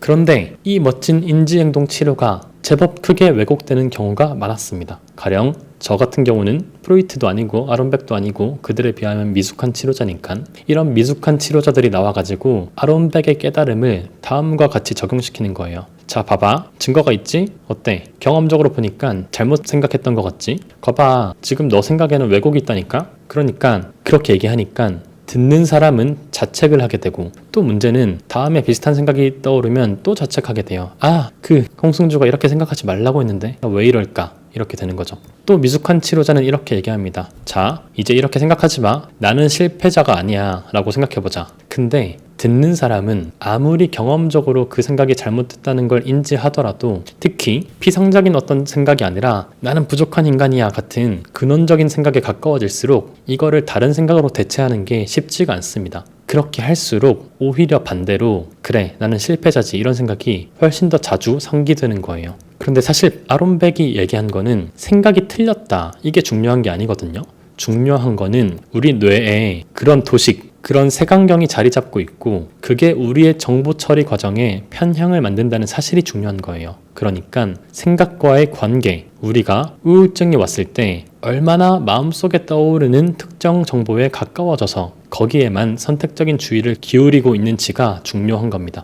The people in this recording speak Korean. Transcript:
그런데 이 멋진 인지행동 치료가 제법 크게 왜곡되는 경우가 많았습니다. 가령 저 같은 경우는 프로이트도 아니고 아론백도 아니고 그들에 비하면 미숙한 치료자니까 이런 미숙한 치료자들이 나와가지고 아론백의 깨달음을 다음과 같이 적용시키는 거예요. 자, 봐봐. 증거가 있지? 어때? 경험적으로 보니까 잘못 생각했던 것 같지? 거봐. 지금 너 생각에는 왜곡이 있다니까? 그러니까 그렇게 얘기하니까 듣는 사람은 자책을 하게 되고 또 문제는 다음에 비슷한 생각이 떠오르면 또 자책하게 돼요. 아, 그 홍승주가 이렇게 생각하지 말라고 했는데 왜 이럴까? 이렇게 되는 거죠. 또 미숙한 치료자는 이렇게 얘기합니다. 자, 이제 이렇게 생각하지 마. 나는 실패자가 아니야. 라고 생각해보자. 근데 듣는 사람은 아무리 경험적으로 그 생각이 잘못됐다는 걸 인지하더라도 특히 피상적인 어떤 생각이 아니라 나는 부족한 인간이야 같은 근원적인 생각에 가까워질수록 이거를 다른 생각으로 대체하는 게 쉽지가 않습니다. 그렇게 할수록 오히려 반대로 그래 나는 실패자지 이런 생각이 훨씬 더 자주 상기되는 거예요. 그런데 사실 아론백이 얘기한 거는 생각이 틀렸다 이게 중요한 게 아니거든요. 중요한 거는 우리 뇌에 그런 도식 그런 색안경이 자리 잡고 있고 그게 우리의 정보 처리 과정에 편향을 만든다는 사실이 중요한 거예요. 그러니까 생각과의 관계, 우리가 우울증이 왔을 때 얼마나 마음속에 떠오르는 특정 정보에 가까워져서 거기에만 선택적인 주의를 기울이고 있는지가 중요한 겁니다.